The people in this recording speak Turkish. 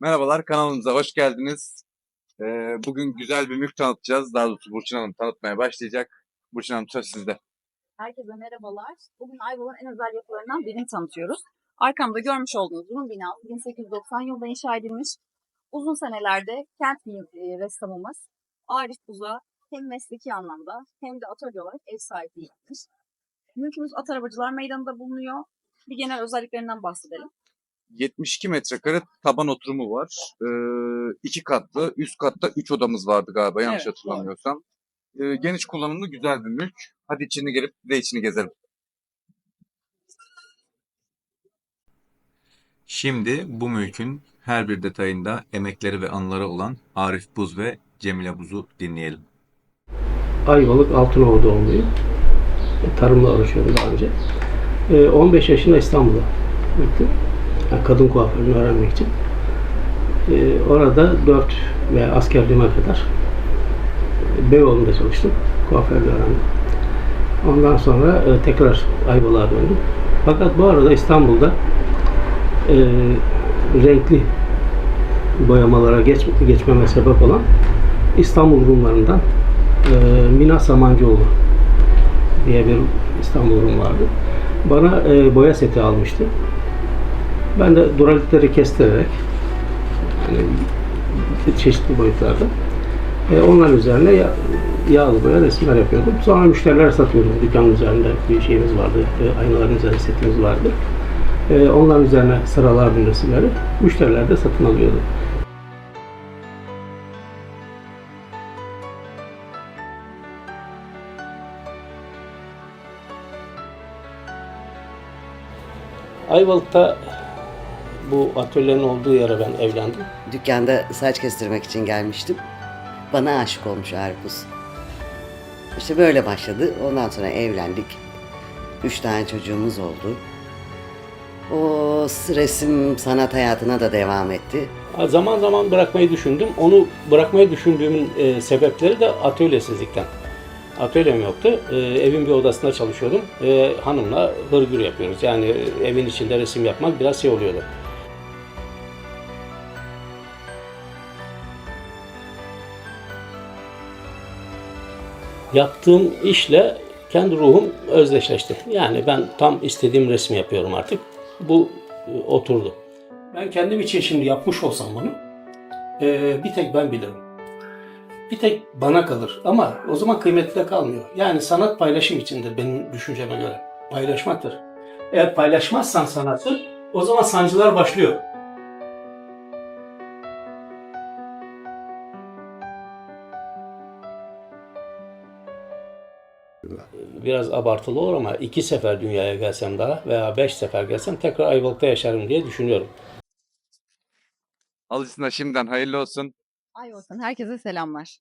Merhabalar kanalımıza hoş geldiniz. Ee, bugün güzel bir mülk tanıtacağız. Daha doğrusu Burçin Hanım tanıtmaya başlayacak. Burçin Hanım söz sizde. Herkese merhabalar. Bugün Ayvalık'ın en özel yapılarından birini tanıtıyoruz. Arkamda görmüş olduğunuz bunun binası 1890 yılında inşa edilmiş. Uzun senelerde kent e, ressamımız Arif Buz'a hem mesleki anlamda hem de atölye olarak ev sahipliği yapmış. Mülkümüz At Arabacılar Meydanı'nda bulunuyor. Bir genel özelliklerinden bahsedelim. 72 metrekare taban oturumu var. Ee, iki katlı, üst katta 3 odamız vardı galiba yanlış Evet, hatırlamıyorsam. Ee, geniş kullanımlı güzel bir mülk. Hadi içini gelip bir de içini gezelim. Şimdi bu mülkün her bir detayında emekleri ve anıları olan Arif Buz ve Cemile Buz'u dinleyelim. Ayvalık Altınova doğumluyum. E, Tarımla uğraşıyorum daha önce. E, 15 yaşında İstanbul'a gittim. Yani kadın kuaförünü öğrenmek için. E, orada 4 ve askerliğime kadar Beyoğlu'nda çalıştım. Kuaförlüğü öğrendim. Ondan sonra e, tekrar Ayvalık'a döndüm. Fakat bu arada İstanbul'da e, renkli boyamalara geç, geçmeme sebep olan İstanbul Rumlarından e, Mina Samancıoğlu diye bir İstanbul Rum vardı. Bana e, boya seti almıştı. Ben de duralikleri kestirerek yani çeşitli boyutlarda e, onların üzerine ya, boya resimler yapıyordum. Sonra müşterilere satıyordum. Dükkanın üzerinde bir şeyimiz vardı. E, aynaların üzerinde setimiz vardı. E, onların üzerine sıralardım resimleri. Müşteriler de satın alıyordu. Ayvalık'ta bu atölyenin olduğu yere ben evlendim. Dükkanda saç kestirmek için gelmiştim. Bana aşık olmuş Arpuz. İşte böyle başladı. Ondan sonra evlendik. Üç tane çocuğumuz oldu. O resim sanat hayatına da devam etti. Zaman zaman bırakmayı düşündüm. Onu bırakmayı düşündüğümün e, sebepleri de atölyesizlikten. Atölyem yoktu. E, evin bir odasında çalışıyordum. E, hanımla hırgür yapıyoruz. Yani evin içinde resim yapmak biraz şey oluyordu. Yaptığım işle kendi ruhum özdeşleşti. Yani ben tam istediğim resmi yapıyorum artık. Bu e, oturdu. Ben kendim için şimdi yapmış olsam bunu e, bir tek ben bilirim. Bir tek bana kalır ama o zaman kıymetli de kalmıyor. Yani sanat paylaşım içindir benim düşünceme göre. Paylaşmaktır. Eğer paylaşmazsan sanatı o zaman sancılar başlıyor. Biraz abartılı olur ama iki sefer dünyaya gelsem daha veya beş sefer gelsem tekrar Ayvalık'ta yaşarım diye düşünüyorum. Alıcısına şimdiden hayırlı olsun. Ayvalık'tan herkese selamlar.